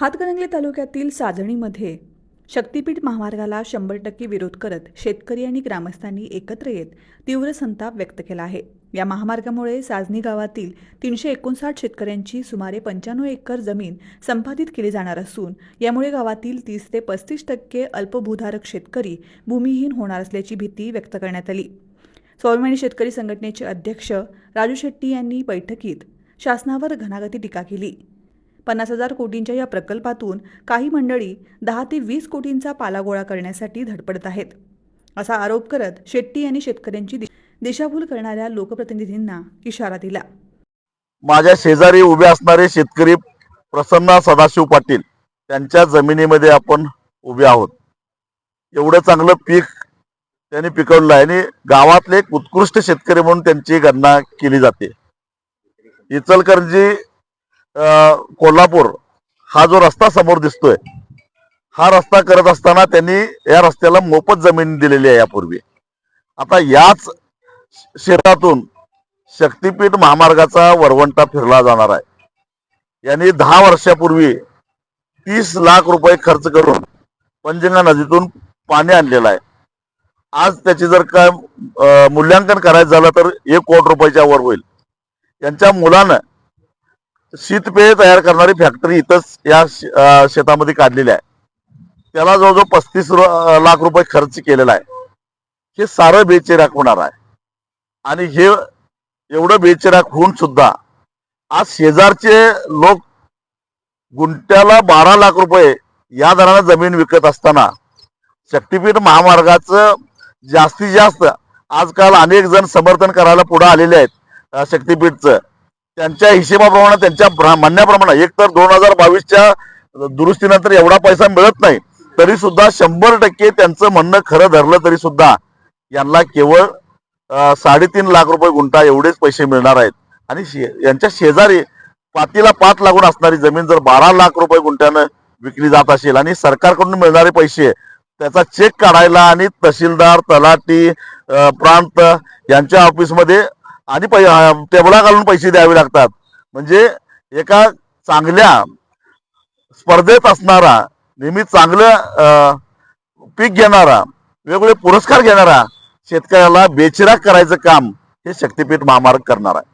हातकणंगले तालुक्यातील साजणीमध्ये शक्तीपीठ महामार्गाला शंभर टक्के विरोध करत शेतकरी आणि ग्रामस्थांनी एकत्र येत तीव्र संताप व्यक्त केला आहे. या महामार्गामुळे साजनी गावातील तीनशे एकोणसाठ शेतकऱ्यांची सुमारे पंच्याण्णव एकर जमीन संपादित केली जाणार असून यामुळे गावातील तीस ते पस्तीस टक्के अल्पभूधारक शेतकरी भूमिहीन होणार असल्याची भीती व्यक्त करण्यात आली. स्वाभिमानी शेतकरी संघटनेचे अध्यक्ष राजू शेट्टी यांनी बैठकीत शासनावर घणागती टीका केली. पन्नास हजार कोटींच्या या प्रकल्पातून काही मंडळी दहा ते वीस कोटींचा पाला गोळा करण्यासाठी धडपडत आहेत. असा आरोप करत शेट्टी यांनी शेतकऱ्यांची दिशाभूल करणाऱ्या लोकप्रतिनिधींना इशारा दिला. माझ्या शेजारी उभे असणारे शेतकरी प्रसन्न सदाशिव पाटील त्यांच्या जमिनीमध्ये आपण उभे आहोत. एवढं चांगलं पीक त्यांनी पिकवलं आहे आणि गावातले एक उत्कृष्ट शेतकरी म्हणून त्यांची गणना केली जाते. इचलकरंजी कोल्हापूर हा जो रस्ता समोर दिसतोय हा रस्ता करत असताना त्यांनी या रस्त्याला मोफत जमीन दिलेली आहे यापूर्वी. आता याच शेतातून शक्तीपीठ महामार्गाचा वरवंटा फिरला जाणार आहे. यांनी दहा वर्षापूर्वी तीस लाख रुपये खर्च करून पंचगंगा नदीतून पाणी आणलेलं आहे. आज त्याची जर काय मूल्यांकन करायचं झालं तर एक कोटी रुपयाच्या वर होईल. यांच्या मुलानं शीतपेय तयार करणारी फॅक्टरी इथंच या शे- शेतामध्ये काढलेली आहे. त्याला जवळजवळ पस्तीस लाख रुपये खर्च केलेला आहे. हे सारं बेचिराख होणार आहे. आणि हे एवढं बेचिराख होऊन सुद्धा आज शेजारचे लोक गुंट्याला बारा लाख रुपये या दराने जमीन विकत असताना शक्तीपीठ महामार्गाचं जास्तीत जास्त आजकाल अनेक जण समर्थन करायला पुढे आलेले आहेत शक्तीपीठचं. त्यांच्या हिशेबाप्रमाणे त्यांच्या भ्रा- म्हणण्याप्रमाणे एक तर दोन हजार बावीसच्या दुरुस्तीनंतर एवढा पैसा मिळत नाही तरी सुद्धा शंभर टक्के त्यांचं म्हणणं खरं धरलं तरी सुद्धा यांना केवळ अं, साडेतीन लाख रुपये गुंठा एवढेच पैसे मिळणार आहेत. आणि शे- यांच्या शेजारी पातीला पात लागून असणारी जमीन जर बारा लाख रुपये गुंठ्यानं विकली जात असेल आणि सरकारकडून मिळणारे पैसे त्याचा चेक काढायला आणि तहसीलदार तलाठी अं, प्रांत यांच्या ऑफिसमध्ये आणि पै टेबला घालून पैसे द्यावे लागतात. म्हणजे एका चांगल्या स्पर्धेत असणारा नेहमी चांगलं पीक घेणारा वेगवेगळे पुरस्कार घेणारा शेतकऱ्याला बेचिराग करायचं काम हे शक्तिपीठ महामार्ग करणार आहे.